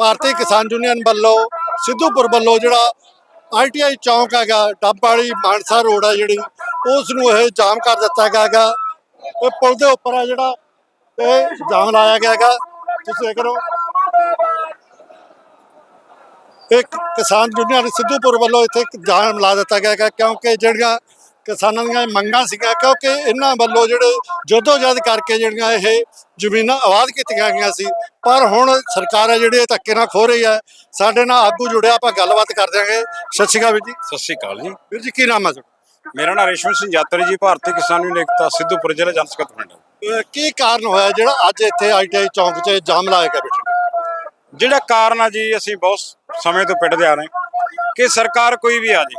ਭਾਰਤੀ ਕਿਸਾਨ ਯੂਨੀਅਨ ਵੱਲੋਂ, ਸਿੱਧੂਪੁਰ ਵੱਲੋਂ ਜਿਹੜਾ ਆਈਟੀਆਈ ਚੌਂਕ ਹੈਗਾ ਡੱਬ ਵਾਲੀ ਮਾਨਸਾ ਰੋਡ ਹੈ ਜਿਹੜੀ ਉਸ ਨੂੰ ਇਹ ਜਾਮ ਕਰ ਦਿੱਤਾ ਗਿਆ ਹੈਗਾ। ਇਹ ਪੁਲ ਦੇ ਉੱਪਰ ਆ ਜਿਹੜਾ, ਇਹ ਜਾਮ ਲਾਇਆ ਗਿਆ ਹੈਗਾ। ਤੁਸੀਂ ਕਰੋ ਰਹੇ ਇੱਕ ਕਿਸਾਨ ਯੂਨੀਅਨ ਸਿੱਧੂਪੁਰ ਵੱਲੋਂ ਇੱਥੇ ਜਾਮ ਲਾ ਦਿੱਤਾ ਗਿਆ ਹੈਗਾ, ਕਿਉਂਕਿ ਜਿਹੜੀਆਂ ਕਿਸਾਨਾਂ ਦੀਆਂ ਮੰਗਾਂ ਸੀਗੀਆਂ, ਕਿਉਂਕਿ ਇਹਨਾਂ ਵੱਲੋਂ ਜਿਹੜੇ ਜਦੋਜਦ ਕਰਕੇ ਜਿਹੜੀਆਂ ਇਹ ਜ਼ਮੀਨਾਂ ਆਵਾਜ਼ ਕੀਤੀਆਂ ਗਈਆਂ ਸੀ ਪਰ ਹੁਣ ਸਰਕਾਰ ਹੈ ਜਿਹੜੀ ਇਹ ਧੱਕੇ ਨਾਲ ਖੋ ਰਹੀ ਹੈ। ਸਾਡੇ ਨਾਲ ਆਗੂ ਜੁੜਿਆ ਆਪਾਂ ਗੱਲਬਾਤ ਕਰ ਦਿਆਂਗੇ। ਸਤਿ ਸ਼੍ਰੀ ਅਕਾਲ ਵੀਰ ਜੀ। ਸਤਿ ਸ਼੍ਰੀ ਅਕਾਲ ਜੀ। ਵੀਰ ਜੀ ਕੀ ਨਾਮ ਹੈ ਤੁਹਾਡਾ? ਮੇਰਾ ਨਾਮ ਰੇਸ਼ਮ ਸਿੰਘ ਯਾਤਰੀ ਜੀ ਭਾਰਤੀ ਕਿਸਾਨ ਯੂਨੀਅਨ ਏਕਤਾ ਸਿੱਧੂਪੁਰ ਜ਼ਿਲ੍ਹਾ ਜਨ ਸਕੱਤਰ ਪਿੰਡ। ਕੀ ਕਾਰਨ ਹੋਇਆ ਜਿਹੜਾ ਅੱਜ ਇੱਥੇ ਆਈਟੀਆਈ ਚੌਂਕ 'ਚ ਜਾਮ ਲਾਇਆ ਗਿਆ ਬੇਟਾ? ਜਿਹੜਾ ਕਾਰਨ ਆ ਜੀ ਅਸੀਂ ਬਹੁਤ ਸਮੇਂ ਤੋਂ ਪਿੱਟਦੇ ਆ ਰਹੇ ਕਿ ਸਰਕਾਰ ਕੋਈ ਵੀ ਆ ਜੀ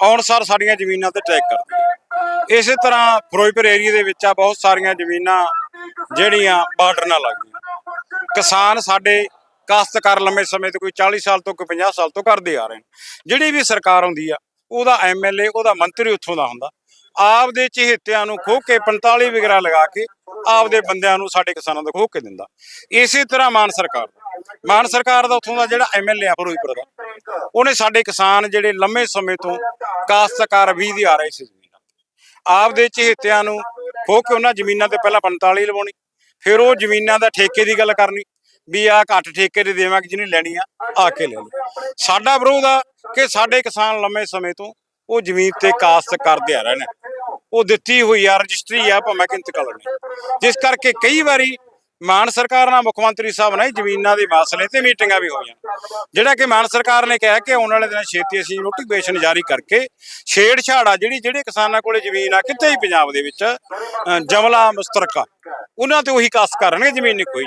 ਆਉਣ ਸਾਰ ਸਾਡੀਆਂ ਜ਼ਮੀਨਾਂ ਤੇ ਟੈਕ ਕਰਦੀ ਹੈ। ਇਸੇ ਤਰ੍ਹਾਂ ਫਿਰੋਜ਼ਪੁਰ ਏਰੀਆ ਦੇ ਵਿੱਚ ਆ ਬਹੁਤ ਸਾਰੀਆਂ ਜ਼ਮੀਨਾਂ ਜਿਹੜੀਆਂ ਬਾਰਡਰ ਨਾਲ ਲੱਗਦੀਆਂ ਕਿਸਾਨ ਸਾਡੇ ਕਾਸ਼ਤਕਾਰ ਲੰਮੇ ਸਮੇਂ ਤੋਂ ਕੋਈ 40 ਸਾਲ ਤੋਂ ਕੋਈ 50 ਸਾਲ ਤੋਂ ਕਰਦੇ ਆ ਰਹੇ ਨੇ। ਜਿਹੜੀ ਵੀ ਸਰਕਾਰ ਆਉਂਦੀ ਆ, ਉਹਦਾ ਐਮਐਲਏ ਉਹਦਾ ਮੰਤਰੀ ਉੱਥੋਂ ਦਾ ਹੁੰਦਾ। ਆਪਦੇ ਚਹੇਤਿਆਂ ਨੂੰ ਖੋਹ ਕੇ 45 ਵਗੈਰਾ ਲਗਾ ਕੇ ਆਪਦੇ ਬੰਦਿਆਂ ਨੂੰ ਸਾਡੇ ਕਿਸਾਨਾਂ ਦਾ ਖੋਹ ਕੇ ਦਿੰਦਾ। ਇਸੇ ਤਰ੍ਹਾਂ ਮਾਨ ਸਰਕਾਰ ਮਾਨ ਸਰਕਾਰ ਦਾ ਉੱਥੋਂ ਦਾ ਜਿਹੜਾ ਐਮਐਲਏ ਆ, ਫਿਰੋਜ਼ਪੁਰ ਦਾ, ਉਹਨੇ ਸਾਡੇ ਕਿਸਾਨ ਜਿਹੜੇ ਲੰਮੇ ਸਮੇਂ ਤੋਂ ਕਾਸ਼ਤਕਾਰ ਵੀ ਦੀ ਆ ਰਹੇ ਸੀ ਜ਼ਮੀਨਾਂ। ਆਪਦੇ ਚਹੇਤਿਆਂ ਨੂੰ ਖੋਹ ਕੇ ਉਹਨਾਂ ਜ਼ਮੀਨਾਂ ਤੇ ਪਹਿਲਾਂ 45 ਲਵਾਉਣੀ ਫਿਰ ਉਹ ਜ਼ਮੀਨਾਂ ਦਾ ਠੇਕੇ ਦੀ ਗੱਲ ਕਰਨੀ, ਵੀ ਆ ਘੱਟ ਠੇਕੇ ਤੇ ਦੇਵਾਂਗੇ ਜਿਹਨੇ ਲੈਣੀ ਆ ਆ ਕੇ ਲੈ ਲਓ। ਸਾਡਾ ਵਿਰੋਧ ਆ ਕਿ ਸਾਡੇ ਕਿਸਾਨ ਲੰਮੇ ਸਮੇਂ ਤੋਂ ਉਹ ਜ਼ਮੀਨ ਤੇ ਕਾਸ਼ਤ ਕਰਦੇ ਆ ਰਹੇ ਨੇ। ਉਹ ਦਿੱਤੀ ਹੋਈ ਆ, ਰਜਿਸਟਰੀ ਆ, ਭਾਵੇਂ ਕਿ ਇੰਤਕਾਲ ਨਹੀਂ ਜਿਸ ਕਰਕੇ ਕਈ ਵਾਰੀ ਮਾਨ ਸਰਕਾਰ ਨਾਲ ਮੁੱਖ ਮੰਤਰੀ ਸਾਹਿਬ ਨੇ ਜ਼ਮੀਨਾਂ ਦੇ ਮਸਲੇ ਤੇ ਮੀਟਿੰਗਾਂ ਵੀ ਹੋਈਆਂ। ਜਿਹੜਾ ਕਿ ਮਾਨ ਸਰਕਾਰ ਨੇ ਕਿਹਾ ਕਿ ਆਉਣ ਵਾਲੇ ਦਿਨਾਂ ਛੇਤੀ ਅਸੀਂ ਨੋਟੀਫਿਕੇਸ਼ਨ ਜਾਰੀ ਕਰਕੇ ਛੇੜ ਛਾੜਾ ਜਿਹੜੀ ਜਿਹੜੇ ਕਿਸਾਨਾਂ ਕੋਲੇ ਜ਼ਮੀਨ ਆ ਕਿਤੇ ਹੀ ਪੰਜਾਬ ਦੇ ਵਿੱਚ ਜਮਲਾ, ਮੁਸਤਰਕਾ, ਉਹਨਾਂ ਤੇ ਉਹੀ ਕਾਸ ਕਰਨਗੇ, ਜ਼ਮੀਨ ਨਹੀਂ ਕੋਈ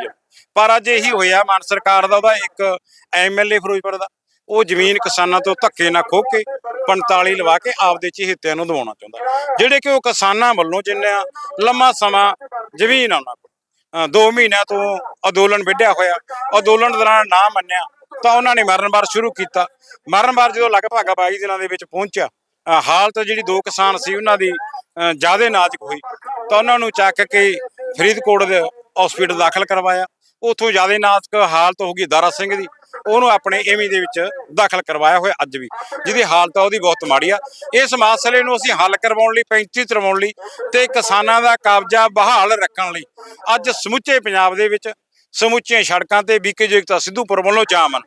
ਪਰ ਅੱਜ ਇਹੀ ਹੋਇਆ, ਮਾਨ ਸਰਕਾਰ ਦਾ ਉਹਦਾ ਇੱਕ ਐਮਐਲਏ ਫਿਰੋਜ਼ਪੁਰ ਦਾ, ਉਹ ਜ਼ਮੀਨ ਕਿਸਾਨਾਂ ਤੋਂ ਧੱਕੇ ਨਾਲ ਖੋਹ ਕੇ 45 ਲਵਾ ਕੇ ਆਪਦੇ ਚਿਹਤਿਆਂ ਨੂੰ ਦਵਾਉਣਾ ਚਾਹੁੰਦਾ। ਜਿਹੜੇ ਕਿ ਉਹ ਕਿਸਾਨਾਂ ਵੱਲੋਂ ਜਿੰਨਾ ਲੰਮਾ ਸਮਾਂ ਜ਼ਮੀਨ ਆਉਣਾ ਦੋ ਮਹੀਨਿਆਂ ਤੋਂ ਅੰਦੋਲਨ ਵਿੱਢਿਆ ਹੋਇਆ। ਅੰਦੋਲਨ ਦੌਰਾਨ ਨਾ ਮੰਨਿਆ, ਤਾਂ ਉਹਨਾਂ ਨੇ ਮਰਨ ਮਰਨਬਾਰ ਸ਼ੁਰੂ ਕੀਤਾ। ਮਰਨ ਮਰਨਬਾਰ ਜਦੋਂ ਲਗਭਗ 22 ਦਿਨਾਂ ਦੇ ਵਿੱਚ ਪਹੁੰਚਿਆ ਹਾਲਤ ਜਿਹੜੀ ਦੋ ਕਿਸਾਨ ਸੀ, ਉਹਨਾਂ ਦੀ ਜਿਆਦੇ ਨਾਜ਼ੁਕ ਹੋਈ। ਤਾਂ ਉਹਨਾਂ ਨੂੰ ਚੱਕ ਕੇ ਫਰੀਦਕੋਟ ਦੇ ਹਸਪੀਟਲ ਦਾਖਲ ਕਰਵਾਇਆ। ਉੱਥੋਂ ਜਿਆਦੇ ਨਾਜ਼ੁਕ ਹਾਲਤ ਹੋ ਗਈ ਦਾਰਾ ਸਿੰਘ ਦੀ। ਉਹਨੂੰ ਆਪਣੇ ਏਮੀ ਦੇ ਵਿੱਚ ਦਾਖਲ ਕਰਵਾਇਆ ਹੋਇਆ ਅੱਜ ਵੀ। ਜਿਹਦੀ ਹਾਲਤ ਆ, ਉਹਦੀ ਬਹੁਤ ਮਾੜੀ ਆ। ਇਸ ਮਸਲੇ ਨੂੰ ਅਸੀਂ ਹੱਲ ਕਰਵਾਉਣ ਲਈ 35 ਕਰਵਾਉਣ ਲਈ ਤੇ ਕਿਸਾਨਾਂ ਦਾ ਕਬਜ਼ਾ ਬਹਾਲ ਰੱਖਣ ਲਈ ਅੱਜ ਸਮੁੱਚੇ ਪੰਜਾਬ ਦੇ ਵਿੱਚ ਸਮੁੱਚੀਆਂ ਸੜਕਾਂ ਤੇ ਬੀਕੇ ਜਗਤਾ ਸਿੱਧੂਪੁਰ ਵੱਲੋਂ ਜਾਮ ਹਨ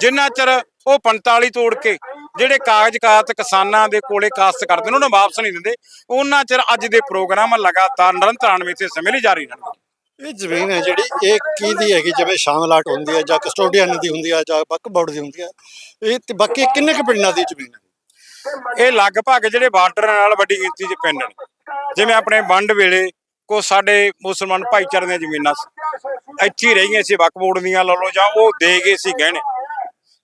ਜਿੰਨਾ ਚਿਰ ਉਹ 45 ਤੋੜ ਕੇ ਜਿਹੜੇ ਕਾਗਜ਼ ਕਾਤ ਕਿਸਾਨਾਂ ਦੇ ਕੋਲੇ ਕਾਸਤ ਕਰਦੇ ਨੇ, ਉਹਨਾਂ ਵਾਪਸ ਨਹੀਂ ਦਿੰਦੇ, ਉਹਨਾਂ ਚਿਰ ਅੱਜ ਦੇ ਪ੍ਰੋਗਰਾਮ ਲਗਾਤਾਰ, ਨਿਰੰਤਰ ਤੇ ਸਮੇਂ ਲਈ ਜਾਰੀ ਰਹਿਣਗੇ। ਇਹ ਜ਼ਮੀਨ ਹੈ ਜਿਹੜੀ, ਇਹ ਕਿਹਦੀ ਹੈਗੀ? ਜਿਵੇਂ ਸ਼ਾਮਲਾਟ ਹੁੰਦੀ ਹੈ ਜਾਂ ਕਸਟੋਡੀਅਨ ਦੀ ਹੁੰਦੀ ਹੈ ਜਾਂ ਬੱਕ ਬੋਰਡ ਦੀ ਹੁੰਦੀ ਹੈ। ਇਹ ਤੇ ਬਾਕੀ ਕਿੰਨੇ ਕੁ ਪਿੰਡਾਂ ਦੀ ਜ਼ਮੀਨ ਹੈ? ਇਹ ਲਗਭਗ ਜਿਹੜੇ ਬਾਰਡਰ ਨਾਲ ਵੱਡੀ ਗਿਣਤੀ 'ਚ ਪਿੰਡ ਨੇ। ਜਿਵੇਂ ਆਪਣੇ ਵੰਡ ਵੇਲੇ ਕੋ ਸਾਡੇ ਮੁਸਲਮਾਨ ਭਾਈਚਾਰੇ ਦੀਆਂ ਜ਼ਮੀਨਾਂ ਸੀ। ਇੱਥੇ ਹੀ ਰਹੀਆਂ ਸੀ ਵਕਫ ਦੀਆਂ ਲਾ ਲਓ ਜਾਂ ਉਹ ਦੇ ਗਏ ਸੀ ਗਹਿਣੇ।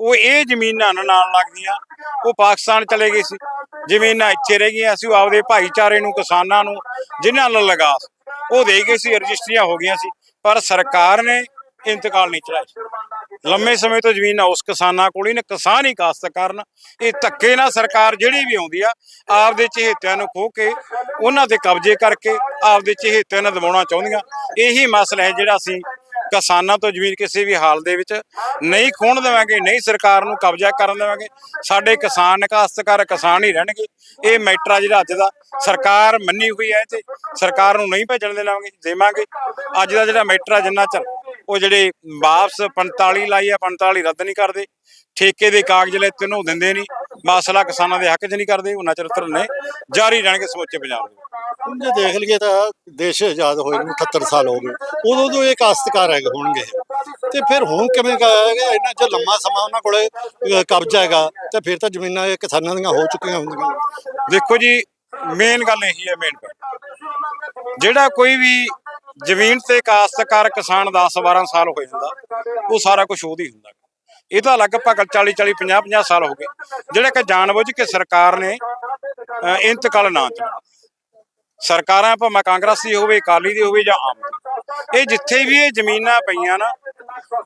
ਉਹ ਇਹ ਜ਼ਮੀਨਾਂ ਨਾਲ ਲੱਗਦੀਆਂ, ਉਹ ਪਾਕਿਸਤਾਨ ਚਲੇ ਗਏ ਸੀ। ਜ਼ਮੀਨਾਂ ਇੱਥੇ ਰਹਿ ਗਈਆਂ ਸੀ, ਉਹ ਆਪਦੇ ਭਾਈਚਾਰੇ ਨੂੰ, ਕਿਸਾਨਾਂ ਨੂੰ, ਜਿਨ੍ਹਾਂ ਨਾਲ ਲਗਾ ਉਹ ਦੇ ਗਏ ਸੀ, ਰਜਿਸਟਰੀਆਂ ਹੋ ਗਈਆਂ ਸੀ, ਪਰ ਸਰਕਾਰ ਨੇ ਇੰਤਕਾਲ ਨਹੀਂ ਚੜਾਈ ਲੰਮੇ ਸਮੇਂ ਤੋਂ ਜ਼ਮੀਨ ਉਸ ਕਿਸਾਨਾਂ ਕੋਲ ਹੀ ਨੇ, ਕਿਸਾਨ ਹੀ ਕਾਸ਼ਤ ਕਰਨ। ਇਹ ਧੱਕੇ ਨਾਲ ਸਰਕਾਰ ਜਿਹੜੀ ਵੀ ਆਉਂਦੀ ਆ, ਆਪਦੇ ਚਹੇਤਿਆਂ ਨੂੰ ਖੋ ਕੇ, ਉਹਨਾਂ ਦੇ ਕਬਜ਼ੇ ਕਰਕੇ ਆਪਦੇ ਚਹੇਤਿਆਂ ਨੂੰ ਦਬਾਉਣਾ ਚਾਹੁੰਦੀਆਂ। ਇਹੀ ਮਸਲਾ ਹੈ ਜਿਹੜਾ ਅਸੀਂ ਕਿਸਾਨਾਂ ਤੋਂ ਜ਼ਮੀਨ ਕਿਸੇ ਵੀ ਹਾਲ ਦੇ ਵਿੱਚ ਨਹੀਂ ਖੋਣ ਦੇਵਾਂਗੇ, ਨਹੀਂ ਸਰਕਾਰ ਨੂੰ ਕਬਜ਼ਾ ਕਰਨ ਦੇਵਾਂਗੇ। ਸਾਡੇ ਕਿਸਾਨ ਕਾਸ਼ਤਕਾਰ ਕਿਸਾਨ ਹੀ ਰਹਿਣਗੇ। ਇਹ ਮੈਟਰ ਆ ਜਿਹੜਾ ਅੱਜ ਦਾ। ਸਰਕਾਰ ਮੰਨੀ ਹੋਈ ਹੈ ਤੇ ਸਰਕਾਰ ਨੂੰ ਨਹੀਂ ਭੇਜਣ ਦੇਵਾਂਗੇ ਦੇਵਾਂਗੇ। ਅੱਜ ਦਾ ਜਿਹੜਾ ਮੈਟਰ ਆ ਜਿੰਨਾ ਚਿਰ ਉਹ ਜਿਹੜੇ ਵਾਪਸ 45 ਲਾਈ ਆ 45 ਰੱਦ ਨਹੀਂ ਕਰਦੇ। ਠੇਕੇ ਦੇ ਕਾਗਜ਼ ਲੈ ਤੈਨੂੰ ਦਿੰਦੇ ਨਹੀਂ। ਮਸਲਾ ਕਿਸਾਨਾਂ ਦੇ ਹੱਕ 'ਚ ਨਹੀਂ ਕਰਦੇ। ਉਹਨਾਂ ਚਿਰ ਧਰਨੇ ਜਾਰੀ ਰਹਿਣਗੇ ਸਮੁੱਚੇ ਪੰਜਾਬ ਦੇ ਹੁਣ ਜੇ ਦੇਖ ਲਈਏ ਤਾਂ ਦੇਸ਼ ਆਜ਼ਾਦ ਹੋਏ ਨੂੰ 78 ਸਾਲ ਹੋ ਗਏ। ਉਦੋਂ ਤੋਂ ਇਹ ਕਾਸ਼ਤਕਾਰ ਹੈਗੇ ਹੋਣਗੇ। ਤੇ ਫਿਰ ਹੁਣ ਕਿਵੇਂ ਕਹਾਂਗੇ ਇਹਨਾਂ ਜੇ ਲੰਮਾ ਸਮਾਂ ਉਹਨਾਂ ਕੋਲੇ ਕਬਜ਼ਾ ਹੈਗਾ, ਤੇ ਫਿਰ ਤਾਂ ਜ਼ਮੀਨਾਂ ਇਹ ਕਿਸਾਨਾਂ ਦੀਆਂ ਹੋ ਚੁੱਕੀਆਂ ਹੁੰਦੀਆਂ। ਦੇਖੋ ਜੀ ਮੇਨ ਗੱਲ ਇਹੀ ਹੈ ਮੇਨ ਜਿਹੜਾ ਕੋਈ ਵੀ ਜ਼ਮੀਨ ਤੇ ਕਾਸ਼ਤਕਾਰ ਕਿਸਾਨ 10 12 ਸਾਲ ਹੋ ਜਾਂਦਾ, ਉਹ ਸਾਰਾ ਕੁਝ ਉਹਦੀ ਹੁੰਦਾ। ਇਹਦਾ ਲਗਭਗ 40 40 50 50 ਸਾਲ ਹੋ ਗਏ। ਜਿਹੜਾ ਕਿ ਜਾਣਬੁੱਝ ਕੇ ਸਰਕਾਰ ਨੇ ਇੰਤਕਾਲ ਨਾ ਚੁਣਿਆ ਸਰਕਾਰਾਂ, ਭਾਵੇਂ ਕਾਂਗਰਸ ਦੀ ਹੋਵੇ, ਅਕਾਲੀ ਦੀ ਹੋਵੇ ਜਾਂ ਆਮ ਇਹ ਜਿੱਥੇ ਵੀ ਇਹ ਜ਼ਮੀਨਾਂ ਪਈਆਂ ਨਾ,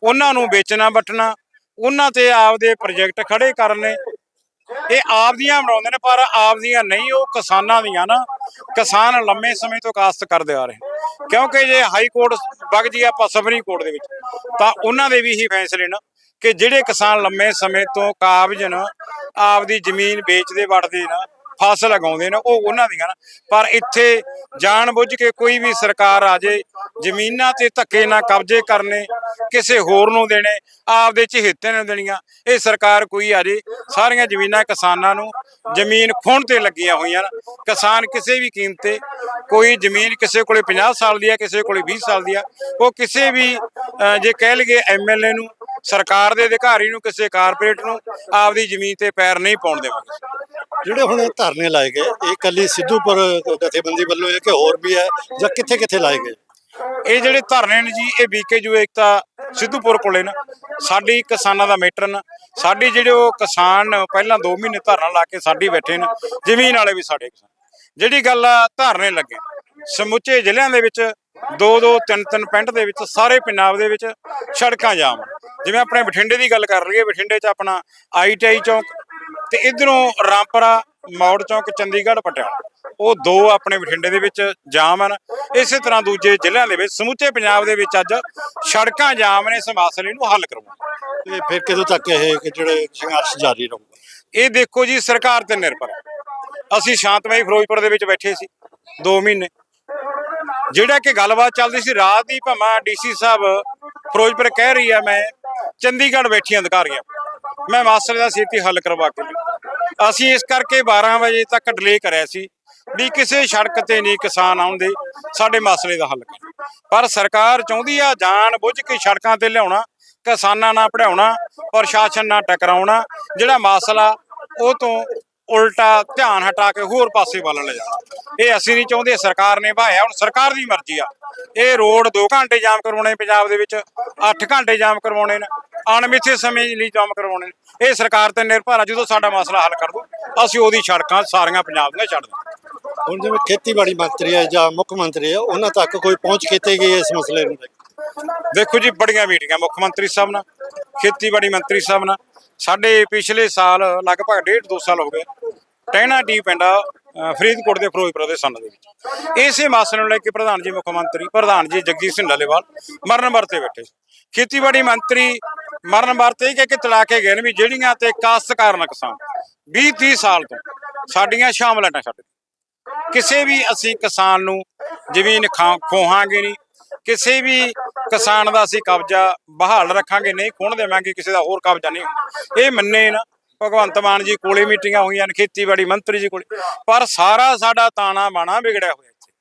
ਉਹਨਾਂ ਨੂੰ ਵੇਚਣਾ, ਵਟਣਾ, ਉਹਨਾਂ ਤੇ ਆਪਦੇ ਪ੍ਰੋਜੈਕਟ ਖੜੇ ਕਰਨੇ। ਇਹ ਆਪਦੀਆਂ ਬਣਾਉਂਦੇ ਨੇ, ਪਰ ਆਪਦੀਆਂ ਨਹੀਂ, ਉਹ ਕਿਸਾਨਾਂ ਦੀਆਂ ਨਾ। ਕਿਸਾਨ ਲੰਮੇ ਸਮੇਂ ਤੋਂ ਕਾਸ਼ਤ ਕਰਦੇ ਆ ਰਹੇ ਕਿਉਂਕਿ ਜੇ ਹਾਈ ਕੋਰਟ ਵਗ ਜੀ ਆਪਾਂ ਸੁਪਰੀਮ ਕੋਰਟ ਦੇ ਵਿੱਚ, ਤਾਂ ਉਹਨਾਂ ਦੇ ਵੀ ਇਹੀ ਫੈਸਲੇ ਨਾ ਕਿ ਜਿਹੜੇ ਕਿਸਾਨ ਲੰਮੇ ਸਮੇਂ ਤੋਂ ਕਾਬਜ ਨਾ, ਆਪਦੀ ਜ਼ਮੀਨ ਵੇਚਦੇ ਵੜਦੇ ਨਾ ਫਸਲ ਲਗਾਉਂਦੇ ਨੇ, ਉਹ ਉਹਨਾਂ ਦੀਆਂ ਨਾ। ਪਰ ਇੱਥੇ ਜਾਣ ਬੁੱਝ ਕੇ ਕੋਈ ਵੀ ਸਰਕਾਰ ਆ ਜੇ, ਜ਼ਮੀਨਾਂ ਤੇ ਧੱਕੇ ਨਾਲ ਕਬਜ਼ੇ ਕਰਨੇ, ਕਿਸੇ ਹੋਰ ਨੂੰ ਦੇਣੇ, ਆਪਦੇ ਚਹੇਤੇ ਨੂੰ ਦੇਣੀਆਂ, ਇਹ ਸਰਕਾਰ ਕੋਈ ਆ ਜੇ, ਸਾਰੀਆਂ ਜ਼ਮੀਨਾਂ ਕਿਸਾਨਾਂ ਨੂੰ ਜ਼ਮੀਨ ਖੋਣ ਤੇ ਲੱਗੀਆਂ ਹੋਈਆਂ ਨੇ। ਕਿਸਾਨ ਕਿਸੇ ਵੀ ਕੀਮਤ ਤੇ, ਕੋਈ ਜ਼ਮੀਨ ਕਿਸੇ ਕੋਲੇ 50 ਸਾਲ ਦੀ ਆ, ਕਿਸੇ ਕੋਲੇ 20 ਸਾਲ ਦੀ ਆ, ਉਹ ਕਿਸੇ ਵੀ ਜੇ ਕਹਿ ਲਈਏ ਐਮਐਲਏ ਨੂੰ ਸਰਕਾਰ ਦੇ ਅਧਿਕਾਰੀ ਨੂੰ ਕਿਸੇ ਕਾਰਪੋਰੇਟ ਨੂੰ ਆਪਦੀ ਜ਼ਮੀਨ ਤੇ ਪੈਰ ਨਹੀਂ ਪਾਉਣ ਦੇਵਾਂਗੇ। ਜਿਹੜੇ ਹੁਣ ਧਰਨੇ ਲਾਏ ਗਏ ਇਹ ਕੱਲੀ ਸਿੱਧੂਪੁਰ ਜਥੇਬੰਦੀ ਵੱਲੋਂ ਹੈ ਕਿ ਹੋਰ ਵੀ ਹੈ ਜਾਂ ਕਿੱਥੇ ਕਿੱਥੇ ਲਾਏ ਗਏ? ਇਹ ਜਿਹੜੇ ਧਰਨੇ ਨੇ ਜੀ ਇਹ ਬੀਕੇਯੂ ਏਕਤਾ ਸਿੱਧੂਪੁਰ ਕੋਲੇ ਨਾ। ਸਾਡੀ ਕਿਸਾਨਾਂ ਦਾ ਮੈਟਰ ਨਾ। ਸਾਡੀ ਜਿਹੜੇ ਉਹ ਕਿਸਾਨ ਪਹਿਲਾਂ 2 ਮਹੀਨੇ ਧਰਨਾ ਲਾ ਕੇ ਸਾਡੀ ਬੈਠੇ ਨੇ ਜ਼ਮੀਨ ਵਾਲੇ ਵੀ ਸਾਡੇ ਕਿਸਾਨ। ਜਿਹੜੀ ਗੱਲ ਆ ਧਰਨੇ ਲੱਗੇ ਸਮੁੱਚੇ ਜ਼ਿਲ੍ਹਿਆਂ ਦੇ ਵਿੱਚ ਦੋ ਦੋ ਤਿੰਨ ਤਿੰਨ ਪਿੰਡ ਦੇ ਵਿੱਚ ਸਾਰੇ ਪੰਜਾਬ ਦੇ ਵਿੱਚ ਸੜਕਾਂ ਜਾਮ ਜਿਵੇਂ ਆਪਣੇ ਬਠਿੰਡੇ ਦੀ ਗੱਲ ਕਰ ਲਈਏ ਬਠਿੰਡੇ 'ਚ ਆਪਣਾ ਆਈਟੀਆਈ ਚੌਂਕ ਤੇ ਇਧਰੋਂ ਰਾਮਪਰਾ ਮੌੜ ਚੌਂਕ ਚੰਡੀਗੜ੍ਹ ਪਟਿਆਲਾ। ਉਹ ਦੋ ਆਪਣੇ ਬਠਿੰਡੇ ਦੇ ਵਿੱਚ ਜਾਮ ਹਨ। ਇਸੇ ਤਰ੍ਹਾਂ ਦੂਜੇ ਜ਼ਿਲ੍ਹਿਆਂ ਦੇ ਵਿੱਚ ਸਮੁੱਚੇ ਪੰਜਾਬ ਦੇ ਵਿੱਚ ਅੱਜ ਸੜਕਾਂ ਜਾਮ ਨੇ ਇਸ ਮਸਲੇ ਨੂੰ ਹੱਲ ਕਰਵਾਉਣਾ। ਤੇ ਫਿਰ ਕਦੋਂ ਤੱਕ ਇਹ ਕਿ ਜਿਹੜੇ ਸੰਘਰਸ਼ ਜਾਰੀ ਰਹੂਗਾ? ਇਹ ਦੇਖੋ ਜੀ ਸਰਕਾਰ ਤੇ ਨਿਰਭਰ। ਅਸੀਂ ਸ਼ਾਂਤਮਈ ਫਿਰੋਜ਼ਪੁਰ ਦੇ ਵਿੱਚ ਬੈਠੇ ਸੀ 2 ਮਹੀਨੇ। ਜਿਹੜਾ ਕਿ ਗੱਲਬਾਤ ਚੱਲਦੀ ਸੀ ਰਾਤ ਦੀ ਭਾਵੇਂ ਡੀਸੀ ਸਾਹਿਬ ਫਿਰੋਜ਼ਪੁਰ ਕਹਿ ਰਹੀ ਆ ਮੈਂ ਚੰਡੀਗੜ੍ਹ ਬੈਠੀਆਂ ਅਧਿਕਾਰੀਆਂ। ਮੈਂ ਮਸਲੇ ਦਾ ਛੇਤੀ ਹੱਲ ਕਰਵਾ ਕੇ ਅਸੀਂ ਇਸ ਕਰਕੇ 12 ਵਜੇ ਤੱਕ ਡਿਲੇ ਕਰਿਆ ਸੀ ਵੀ ਕਿਸੇ ਸੜਕ ਤੇ ਨਹੀਂ ਕਿਸਾਨ ਆਉਂਦੇ, ਸਾਡੇ ਮਸਲੇ ਦਾ ਹੱਲ ਕਰਨ ਪਰ ਸਰਕਾਰ ਚਾਹੁੰਦੀ ਆ ਜਾਣ ਬੁੱਝ ਕੇ ਸੜਕਾਂ ਤੇ ਲਿਆਉਣਾ, ਕਿਸਾਨਾਂ ਨਾਲ ਪੜਾਉਣਾ ਪ੍ਰਸ਼ਾਸਨ ਨਾਲ ਟਕਰਾਉਣਾ, ਜਿਹੜਾ ਮਸਲਾ ਉਹ ਤੋਂ ਉਲਟਾ ਧਿਆਨ ਹਟਾ ਕੇ ਹੋਰ ਪਾਸੇ ਵੱਲ ਲੈ ਜਾਣਾ। ਇਹ ਅਸੀਂ ਨਹੀਂ ਚਾਹੁੰਦੇ ਸਰਕਾਰ ਨੇ ਭਾਇਆ, ਹੁਣ ਸਰਕਾਰ ਦੀ ਮਰਜ਼ੀ ਆ। ਇਹ ਰੋਡ 2 ਘੰਟੇ ਜਾਮ ਕਰਵਾਉਣੇ ਪੰਜਾਬ ਦੇ ਵਿੱਚ 8 ਘੰਟੇ ਜਾਮ ਕਰਵਾਉਣੇ ਨੇ। ਅਣਮਿੱਥੇ ਸਮੇਂ ਲਈ ਜਾਮ ਕਰਵਾਉਣੇ ਇਹ ਸਰਕਾਰ ਤੇ ਨਿਰਭਰ ਆ ਜਦੋਂ ਸਾਡਾ ਮਸਲਾ ਹੱਲ ਕਰ ਦੂ ਅਸੀਂ ਉਹਦੀ ਸੜਕਾਂ ਸਾਰੀਆਂ ਪੰਜਾਬ ਦੀਆਂ ਛੱਡ ਦਾਂਗੇ ਹੁਣ ਜਿਵੇਂ ਖੇਤੀਬਾੜੀ ਮੰਤਰੀ ਹੈ ਜਾਂ ਮੁੱਖ ਮੰਤਰੀ ਹੈ ਉਹਨਾਂ ਤੱਕ ਕੋਈ ਪਹੁੰਚ ਕੀਤੀ ਗਈ ਹੈ ਇਸ ਮਸਲੇ ਨੂੰ? ਦੇਖੋ ਜੀ ਬੜੀਆਂ ਮੀਟਿੰਗਾਂ ਮੁੱਖ ਮੰਤਰੀ ਸਾਹਿਬ ਨਾਲ ਖੇਤੀਬਾੜੀ ਮੰਤਰੀ ਸਾਹਿਬ ਨਾਲ ਸਾਡੇ ਪਿਛਲੇ ਸਾਲ ਲਗਭਗ ਡੇਢ ਦੋ ਸਾਲ ਹੋ ਗਏ ਟਹਿਣਾ ਟੀ ਪਿੰਡ ਫਰੀਦਕੋਟ ਦੇ ਫਿਰੋਜ਼ਪੁਰ ਦੇ ਸੰਨ ਦੇ ਵਿੱਚ ਇਸੇ ਮਸਲੇ ਨੂੰ ਲੈ ਕੇ ਪ੍ਰਧਾਨ ਜੀ ਮੁੱਖ ਮੰਤਰੀ ਪ੍ਰਧਾਨ ਜੀ ਜਗਜੀਤ ਸਿੰਘ ਡੱਲੇਵਾਲ ਮਰਨ ਵਰਤੇ ਬੈਠੇ। ਖੇਤੀਬਾੜੀ ਮੰਤਰੀ ਮਰਨ ਵਰਤੇ ਇਹ ਕਹਿ ਕੇ ਤਲਾ ਕੇ ਗਏ ਨੇ ਵੀ ਜਿਹੜੀਆਂ ਤੇ ਕਾਸ਼ਤਕਾਰ ਨੇ ਕਿਸਾਨ 20 30 ਸਾਲ ਤੋਂ ਸਾਡੀਆਂ ਸ਼ਾਮਲਾਟਾਂ ਛੱਡ ਦਿੱਤੀਆਂ। ਕਿਸੇ ਵੀ ਅਸੀਂ ਕਿਸਾਨ ਨੂੰ ਜ਼ਮੀਨ ਖਾ- ਖੋਹਾਂਗੇ ਨਹੀਂ। ਕਿਸੇ ਵੀ ਕਿਸਾਨ ਦਾ ਅਸੀਂ ਕਬਜ਼ਾ ਬਹਾਲ ਰੱਖਾਂਗੇ ਨਹੀਂ। ਖੋਣ ਦੇਵਾਂਗੇ ਕਿਸੇ ਦਾ ਹੋਰ ਕਬਜ਼ਾ ਨਹੀਂ ਹੋਣਾ। ਇਹ ਮੰਨੇ ਨਾ, ਭਗਵੰਤ ਮਾਨ ਜੀ ਕੋਲੇ ਮੀਟਿੰਗਾਂ ਹੋਈਆਂ ਨੇ, ਖੇਤੀਬਾੜੀ ਮੰਤਰੀ ਜੀ ਕੋਲੇ। ਪਰ ਸਾਰਾ ਸਾਡਾ ਤਾਣਾ ਬਾਣਾ ਵਿਗੜਿਆ ਹੋਇਆ ਇੱਥੇ।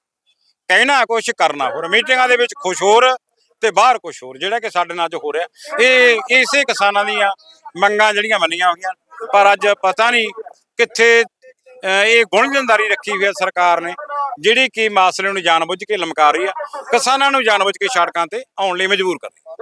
ਕਹਿਣਾ ਕੁਛ ਕਰਨਾ ਹੋਰ, ਮੀਟਿੰਗਾਂ ਦੇ ਵਿੱਚ ਖੁਸ਼ ਹੋਰ ਤੇ ਬਾਹਰ ਕੁਛ ਹੋਰ, ਜਿਹੜਾ ਕਿ ਸਾਡੇ ਨਾਲ ਜੋ ਹੋ ਰਿਹਾ। ਇਹ ਇਸੇ ਕਿਸਾਨਾਂ ਦੀਆਂ ਮੰਗਾਂ ਜਿਹੜੀਆਂ ਮੰਨੀਆਂ ਹੋਈਆਂ। ਪਰ ਅੱਜ ਪਤਾ ਨਹੀਂ ਕਿੱਥੇ ਇਹ ਗੁੰਝਲਦਾਰੀ ਰੱਖੀ ਹੋਈ ਹੈ ਸਰਕਾਰ ਨੇ, ਜਿਹੜੀ ਕਿ ਮਾਸਲੇ ਨੂੰ ਜਾਣਬੁੱਝ ਕੇ ਲਮਕਾ ਰਹੀ ਆ ਕਿਸਾਨਾਂ ਨੂੰ ਜਾਣਬੁੱਝ ਕੇ ਸੜਕਾਂ ਤੇ ਆਉਣ ਲਈ ਮਜਬੂਰ ਕਰ ਰਹੀ